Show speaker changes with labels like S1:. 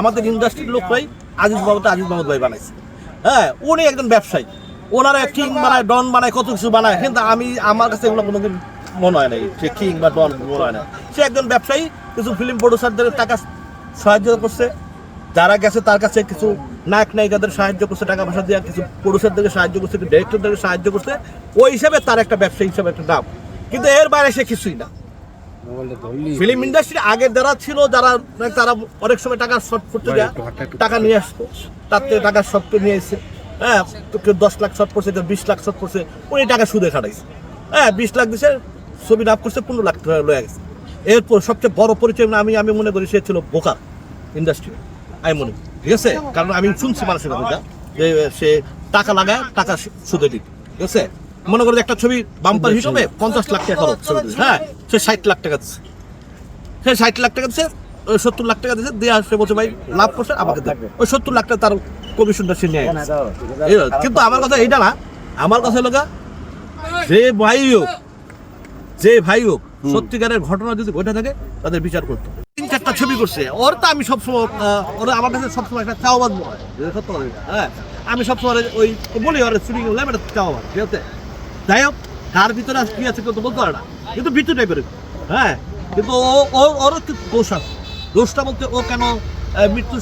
S1: আমাদের ইন্ডাস্ট্রির লোকরাই আজিজ মাহমুদ আজিজ মাহমুদ ভাই বানাইছে। হ্যাঁ উনি একজন ব্যবসায়ী। ওনারা কিং বানায় ডন বানায়, কত কিছু বানায়। কিন্তু আমি, আমার কাছে এগুলো কোনোদিন মনে হয় নাই সে কিং বা ডন মনে হয় না সে একজন ব্যবসায়ী, কিছু ফিল্ম প্রডিউসারদের টাকা সাহায্য করছে। যারা গেছে তার কাছে কিছু নায়ক, নায়িকাদের সাহায্য করছে, টাকা পয়সা দিয়ে কিছু প্রডিউসারদেরকে সাহায্য করছে ডিরেক্টরদেরকে সাহায্য করছে। ওই হিসাবে তার একটা ব্যবসায়ী হিসাবে একটা নাম। কিন্তু এর বাইরে সে কিছুই না। ফিল্ম ইন্ডাস্ট্রি আগে যারা ছিল যারা তারা অনেক সময় টাকা শর্ট করতে দেয় টাকা নিয়ে আসতো। তার থেকে টাকা শর্ট নিয়ে এসে হ্যাঁ কেউ দশ লাখ শর্ট করছে কেউ বিশ লাখ শর্ট করছে উনি টাকা সুদে খাটাইছে। হ্যাঁ বিশ লাখ দিছে ছবি লাভ করছে পনেরো লাখ টাকা লয়ে গেছে। এরপর সবচেয়ে বড় পরিচয় আমি আমি মনে করি সে ছিল বোকার ইন্ডাস্ট্রি আমি মনে করি। ঠিক আছে? কারণ আমি শুনছি মানুষের কথা যে সে টাকা লাগায় টাকা সুদে দিত। ঠিক আছে? মনে করো একটা ছবি বাম্পার হিসেবে পঞ্চাশ লাখ টাকা খরচ হ্যাঁ সে ষাট লাখ টাকা দিচ্ছে সে ষাট লাখ টাকা দিচ্ছে ওই সত্তর লাখ টাকা দিচ্ছে দিয়ে সে বলছে ভাই লাভ করছে আমাকে দেবে ওই সত্তর লাখ টাকা তার কমিশনটা সে নিয়ে হলো। কিন্তু আমার কথা এইটা না। আমার কথা হলো যে ভাই হোক যে ভাই হোক সত্যিকারের ঘটনা যদি ঘটে থাকে তাদের বিচার করতে তিন চারটা ছবি করছে। ওর তো আমি সবসময় ওরা আমার কাছে সবসময় একটা চাওয়াবাদ মনে হয়। হ্যাঁ আমি সবসময় ওই বলি ওর শুটিং করলাম এটা চাওয়াবাদ ঠিক আছে? যাই হোক তার ভিতরে আজ কি আছে কেউ তো বলতে পারে না। কিন্তু বিটু টাইপের হ্যাঁ কিন্তু ও ওর দোষ আছে। দোষটা বলতে ও কেন মৃত্যু